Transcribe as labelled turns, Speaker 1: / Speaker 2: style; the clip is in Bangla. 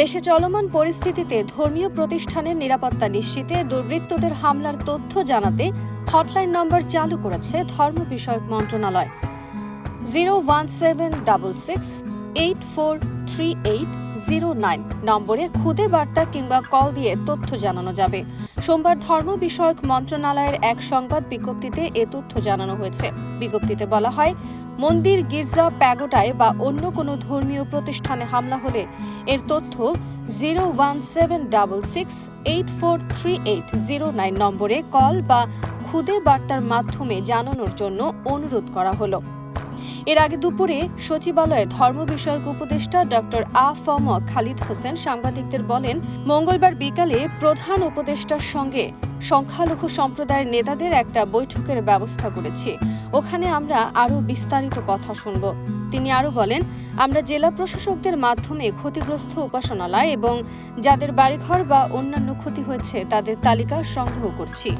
Speaker 1: দেশে চলমান পরিস্থিতিতে ধর্মীয় প্রতিষ্ঠানের নিরাপত্তা নিশ্চিতে দুর্বৃত্তদের হামলার তথ্য জানাতে হটলাইন নম্বর চালু করেছে ধর্ম বিষয়ক মন্ত্রণালয়। Zero one seven double six eight four three eight zero nine নম্বরে খুদে বার্তা কিংবা কল দিয়ে তথ্য জানানো যাবে। সোমবার ধর্ম বিষয়ক মন্ত্রণালয়ের এক সংবাদ বিজ্ঞপ্তিতে এ তথ্য জানানো হয়েছে। বিজ্ঞপ্তিতে বলা হয়, মন্দির, গির্জা প্যাগোটায় বা অন্য কোনো ধর্মীয় প্রতিষ্ঠানে হামলা হলে এর তথ্য zero one seven double six eight four three eight zero nine নম্বরে কল বা খুদে বার্তার মাধ্যমে জানানোর জন্য অনুরোধ করা হলো। এর আগে দুপুরে সচিবালয়ে ধর্ম বিষয়ক উপদেষ্টা ডক্টর আ ফম খালিদ হোসেন সাংবাদিকদের বলেন, মঙ্গলবার বিকালে প্রধান উপদেষ্টার সঙ্গে সংখ্যালঘু সম্প্রদায়ের নেতাদের একটা বৈঠকের ব্যবস্থা করেছি। ওখানে আমরা আরও বিস্তারিত কথা শুনব। তিনি আরও বলেন, আমরা জেলা প্রশাসকদের মাধ্যমে ক্ষতিগ্রস্ত উপাসনালয় এবং যাদের বাড়িঘর বা অন্যান্য ক্ষতি হয়েছে তাদের তালিকা সংগ্রহ করছি।